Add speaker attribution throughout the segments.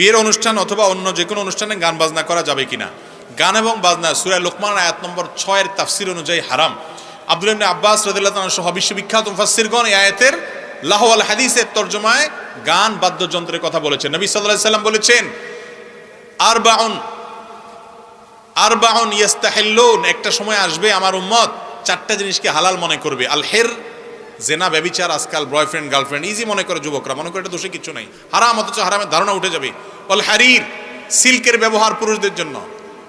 Speaker 1: বিয়ের অনুষ্ঠান অথবা অন্য যে কোনো অনুষ্ঠানে গান বাজনা করা যাবে কিনা। গান এবং বাজনা সুরায় লোকমান আয়াত নম্বর ছয়ের তাফসির অনুযায়ী হারাম। আব্দুল ইবনে আব্বাস রাদিল্লাহ সহ বিশ্ববিখ্যাত মুফাসসিরগণ এই আয়াতের লাহওয়াল হাদিসের তর্জমায় গান বাদ্যযন্ত্রের কথা বলেছেন। নবী আলাইহি সাল্লাম বলেছেন, আরবাউন আরবাউন ইয়াস্তাহিল্লুন, একটা সময় আসবে আমার উম্মত চারটা জিনিসকে হালাল মনে করবে। আল হের জেনা ব্যবিচার, আজকাল বয়ফ্রেন্ড গার্লফ্রেন্ড ইজি মনে করে যুবকরা, মনে করে এটা দোষে কিছু নাই। হারাম অথচ হারামের ধারণা উঠে যাবে। ওয়াল হারির, সিল্কের ব্যবহার পুরুষদের জন্য।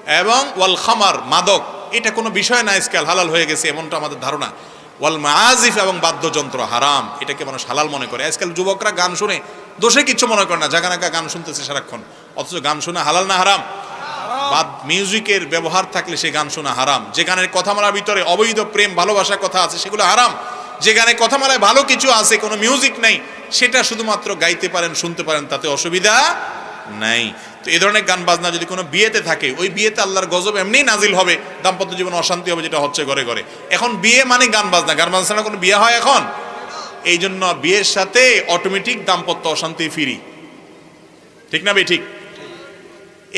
Speaker 1: এবং ওয়াল খামার, মাদক, এটা কোনো বিষয় না, আজকাল হালাল হয়ে গেছে, এমনটা আমাদের ধারণা। ওয়াল মাজিফ এবং বাদ্যযন্ত্র, হারাম, এটাকে মানুষ হালাল মনে করে। আজকাল যুবকরা গান শুনে দোষে কিছু মনে করে না জাগানাকা গান শুনতেছে সারাক্ষণ। অথচ গান শুনে হালাল না হারাম? বাদ মিউজিকের ব্যবহার থাকলে সে গান শোনা হারাম। যে গানের কথামালার ভিতরে অবৈধ প্রেম, ভালোবাসার কথা আছে, সেগুলো হারাম। যে গানে কথামালায় ভালো কিছু আছে, কোনো মিউজিক নাই, সেটা শুধুমাত্র গাইতে পারেন, শুনতে পারেন, তাতে অসুবিধা নাই। তো এই ধরনের গান বাজনা যদি কোনো বিয়েতে থাকে, ওই বিয়েতে আল্লাহর গজব এমনিই নাজিল হবে, দাম্পত্য জীবন অশান্তি হবে যেটা হচ্ছে ঘরে ঘরে। এখন বিয়ে মানে গান বাজনা গান বাজনা ছাড়া কোনো বিয়ে হয় এখন? এই জন্য বিয়ের সাথে অটোমেটিক দাম্পত্য অশান্তি ফিরি ঠিক না বে ঠিক?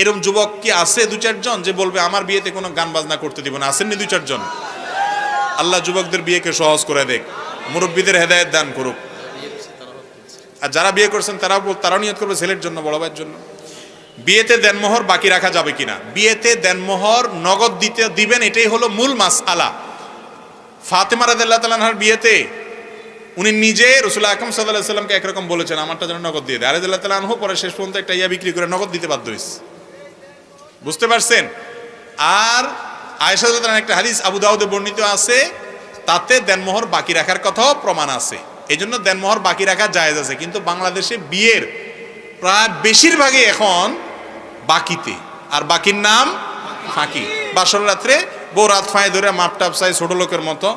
Speaker 1: এরম যুবক কি আছে দু চারজন যে বলবে, আমার বিয়েতে কোনো গান বাজনা করতে দিব না আসেননি দু চারজন আল্লাহ যুবকদের বিয়েকে সহজ করে দেখ। মুরব্বীদের হেদায়েত দান করুক। আর যারা বিয়ে করছেন, তারাও তারাও নিয়ত করবে ছেলের জন্য, বড় ভাইয়ের জন্য। বিয়েতে দেনমোহর বাকি রাখা যাবে কিনা? বিয়েতে দেনমোহর নগদ দিতে দিবেন, এটাই হলো মূল মাস আলা ফাতেমা রাদিল্লাহ তালানহার বিয়েতে উনি নিজে রসুল আকরম সাল্লাহ সাল্লামকে একরকম বলেছেন, আমারটা যেন নগদ দিয়ে দেয়। আরেদুল্লাহ তালানহু পরে শেষ পর্যন্ত একটা ইয়া বিক্রি করে নগদ দিতে বাধ্য হয়েছে বুঝতে পারছেন? আর আয়েশা একটা হাদিস আবু দাউদে বর্ণিত আছে তাতে দেনমোহর বাকি রাখার কথাও প্রমাণ আছে। এই জন্য দেনমোহর বাকি রাখা জায়েজ আছে কিন্তু বাংলাদেশে বিয়ের প্রায় বেশিরভাগই এখন বাকিতে। আর বাকির নাম ফাঁকি। বাসর রাত্রে বউ রাত ফাঁয়ে ধরে মাপ টাপ চাই ছোট লোকের মতো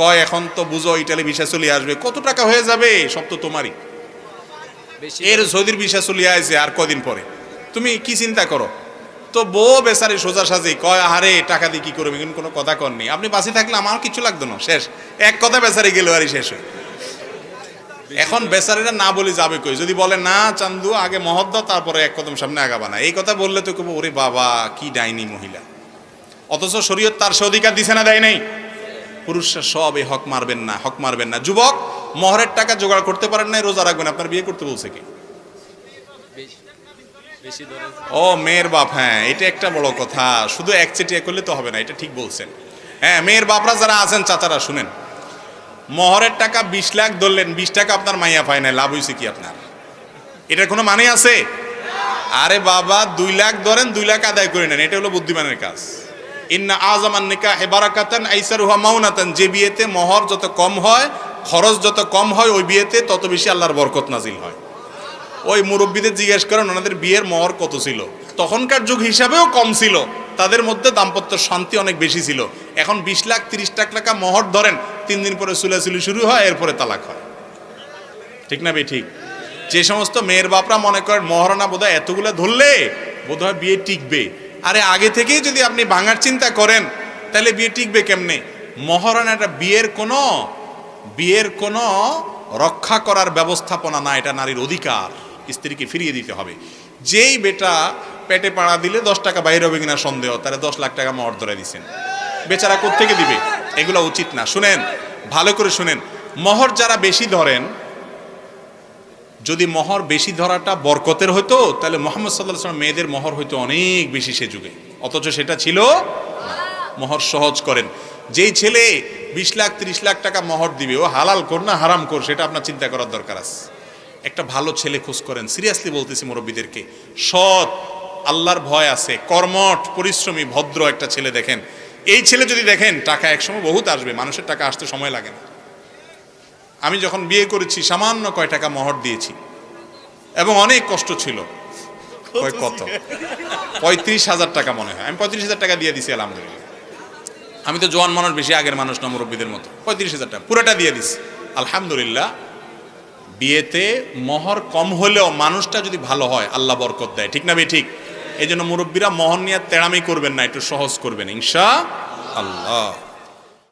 Speaker 1: কয় এখন তো বুঝো ইটালি ভিসা চলে আসবে। কত টাকা হয়ে যাবে? সব তো তোমারই। এর সৌদির ভিসা চলে আসছে আর কদিন পরে। তুমি কি চিন্তা করো? তো বউ বেচারি সোজা সাজে কয়, আহারে, টাকা দিয়ে কি করবে? কিন্তু কোনো কথা করনি আপনি বাসে থাকলে আমার কিছু লাগতো না, শেষ। এক কথা বেচারি গেল আরই শেষ এখন বেচারিরা না বলে যাবে কই? যদি বলে, না, চান্দু, আগে মহদ্দ তারপরে এক কদম সামনে আগাবা না। এই কথা বললে তো কেবো ওরে বাবা, কি ডাইনি মহিলা। অথচ শরীয়ত তার সে অধিকার দিছে না, দেয় নাই। পুরুষরা সব এই হক মারবেন না, হক মারবেন না। যুবক, মহরের টাকা জোগাড় করতে পারেন নাই, রোজা রাখবেন। আপনার বিয়ে করতে বলছে কি? ও, মেয়ের বাপ হ্যাঁ এটা একটা বড় কথা। শুধু এক চেটিয়া করলে তো হবে না, এটা ঠিক বলছেন। হ্যাঁ মেয়ের বাপরা যারা আছেন, চাচারা, শুনেন। মহরের টাকা বিশ লাখ ধরলেন, বিশ টাকা আপনার মাইয়া পায় না লাভ হয়েছে কি আপনার? এটার কোনো মানে আছে? আরে বাবা, দুই লাখ ধরেন, দুই লাখ আদায় করে নেন, এটা হলো বুদ্ধিমানের কাজ। ইন্না আজমান নিকা হেবারাকাতান আইসারুহা মাউনাতান যে বিয়েতে মহর যত কম হয়, খরচ যত কম হয়, ওই বিয়েতে তত বেশি আল্লাহর বরকত নাজিল হয়। ওই মুরব্বীদের জিজ্ঞেস করেন, ওনাদের বিয়ের মহর কত ছিল? তখনকার যুগ হিসাবেও কম ছিল। তাদের মধ্যে দাম্পত্য শান্তি অনেক বেশি ছিল। এখন বিশ লাখ, তিরিশ লাখ টাকা মহর ধরেন, তিন দিন পরে সুলাসুলি শুরু হয়, এরপরে তালাক হয়। ঠিক না বে ঠিক। যে সমস্ত মেয়ের বাপরা মনে করেন মহারণা বোধহয় এতগুলো ধরলে বোধহয় বিয়ে টিকবে। আরে আগে থেকেই যদি আপনি ভাঙার চিন্তা করেন, তাহলে বিয়ে টিকবে কেমনে? মহারণাটা বিয়ের কোনো বিয়ের কোনো রক্ষা করার ব্যবস্থাপনা না, এটা নারীর অধিকার। স্ত্রীকে ফিরিয়ে দিতে হবে। যেই বেটা পেটে পাড়া দিলে দশ টাকা বাইরে হবে কিনা সন্দেহ, তারা দশ লাখ টাকা মহর ধরে দিছেন বেচারা কোত্থেকে দিবে? এগুলো উচিত না। শুনেন, ভালো করে শুনেন। মহর যারা বেশি ধরেন, যদি মহর বেশি ধরাটা বরকতের হতো তাহলে মোহাম্মদ সাল্লাহ সাল্লাম মেয়েদের মহর হয়তো অনেক বেশি সে যুগে। অথচ সেটা ছিল। মহর সহজ করেন। যেই ছেলে বিশ লাখ, ত্রিশ লাখ টাকা মহর দিবে, ও হালাল কর না হারাম কর, সেটা আপনার চিন্তা করার দরকার আছে। একটা ভালো ছেলে খোঁজ করেন। সিরিয়াসলি বলতেছি মুরব্বীদেরকে সৎ আল্লাহর ভয় আছে কর্মঠ পরিশ্রমী ভদ্র একটা ছেলে দেখেন। এই ছেলে যদি দেখেন টাকা একসময় বহুত আসবে মানুষের টাকা আসতে সময় লাগে না। আমি যখন বিয়ে করেছি সামান্য কয় টাকা মহর দিয়েছি। এবং অনেক কষ্ট ছিল। কত? পঁয়ত্রিশ হাজার টাকা মনে হয়। আমি পঁয়ত্রিশ হাজার টাকা দিয়ে দিছি আলহামদুলিল্লাহ। আমি তো জোয়ান মানুষ বেশি আগের মানুষ না মুরব্বীদের মতো। পঁয়ত্রিশ হাজার টাকা পুরোটা দিয়ে দিছি। আলহামদুলিল্লাহ বিয়েতে মহর কম হলেও মানুষটা যদি ভালো হয়, আল্লাহ বরকত দেয়। ঠিক না বে ঠিক? এই জন্য মুরব্বীরা মহর নিয়ে তেড়ামি করবেন না, একটু সহজ করবেন, ইনশা আল্লাহ।